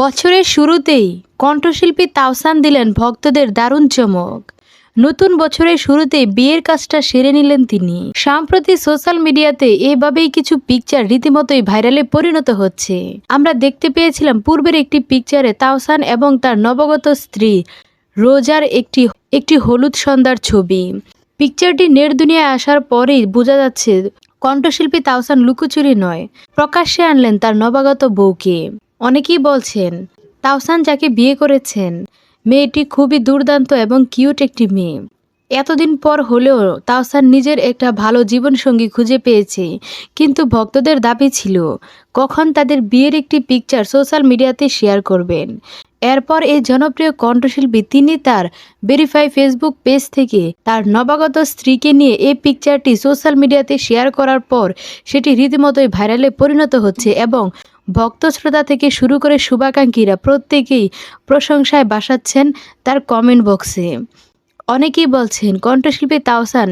বছরের শুরুতেই কণ্ঠশিল্পী তাওসান দিলেন ভক্তদের দারুণ চমক। নতুন বছরের শুরুতেই বিয়ের কাজটা সেরে নিলেন তিনি। সাম্প্রতি সোশ্যাল মিডিয়াতে এভাবেই কিছু পিকচার রীতিমতোই ভাইরালে পরিণত হচ্ছে। আমরা দেখতে পেয়েছিলাম পূর্বের একটি পিকচারে তাওসান এবং তার নবগত স্ত্রী রোজার একটি একটি হলুদ সন্ধ্যার ছবি। পিকচারটি নেট দুনিয়ায় আসার পরেই বোঝা যাচ্ছে কণ্ঠশিল্পী তাওসান লুকোচুরি নয়। প্রকাশ্যে আনলেন তার নবাগত বউকে। অনেকেই বলছেন, তাওসান যাকে বিয়ে করেছেন, মেয়েটি খুবই দুর্দান্ত এবং কিউট একটি মেয়ে। এতদিন পর হলেও তাওসান নিজের একটা ভালো জীবনসঙ্গী খুঁজে পেয়েছে, কিন্তু ভক্তদের দাবি ছিল, কখন তাদের বিয়ের একটি পিকচার সোশ্যাল মিডিয়াতে শেয়ার করবেন। এরপর এই জনপ্রিয় কণ্ঠশিল্পী তিনি তার ভেরিফাই ফেসবুক পেজ থেকে তার নবাগত স্ত্রীকে নিয়ে এই পিকচারটি সোশ্যাল মিডিয়াতে শেয়ার করার পর সেটি রীতিমতোই ভাইরালে পরিণত হচ্ছে এবং ভক্ত শ্রোতা থেকে শুরু করে শুভাকাঙ্ক্ষীরা প্রত্যেকেই প্রশংসায় বাসাচ্ছেন তার কমেন্ট বক্সে অনেকেই বলছেন, কণ্ঠশিল্পী তাওসান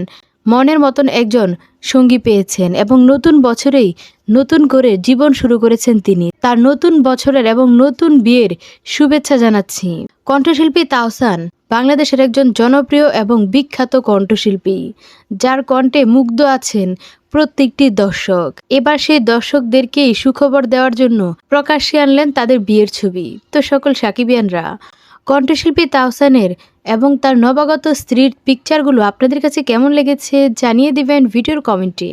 মনের মতন একজন সঙ্গী পেয়েছেন এবং নতুন বছরেই নতুন করে জীবন শুরু করেছেন তিনি। তার নতুন বছরের এবং নতুন বিয়ের শুভেচ্ছা জানাচ্ছি। কণ্ঠশিল্পী তাওসান বাংলাদেশের একজন জনপ্রিয় এবং বিখ্যাত কণ্ঠশিল্পী, যার কণ্ঠে মুগ্ধ আছেন প্রত্যেকটি দর্শক। এবার সেই দর্শকদেরকেই সুখবর দেওয়ার জন্য প্রকাশ্যে আনলেন তাদের বিয়ের ছবি। তো সকল সাকিবিয়ানরা, কণ্ঠশিল্পী তাওসানের এবং তার নবাগত স্ত্রীর পিকচারগুলো আপনাদের কাছে কেমন লেগেছে জানিয়ে দিবেন ভিডিওর কমেন্টে।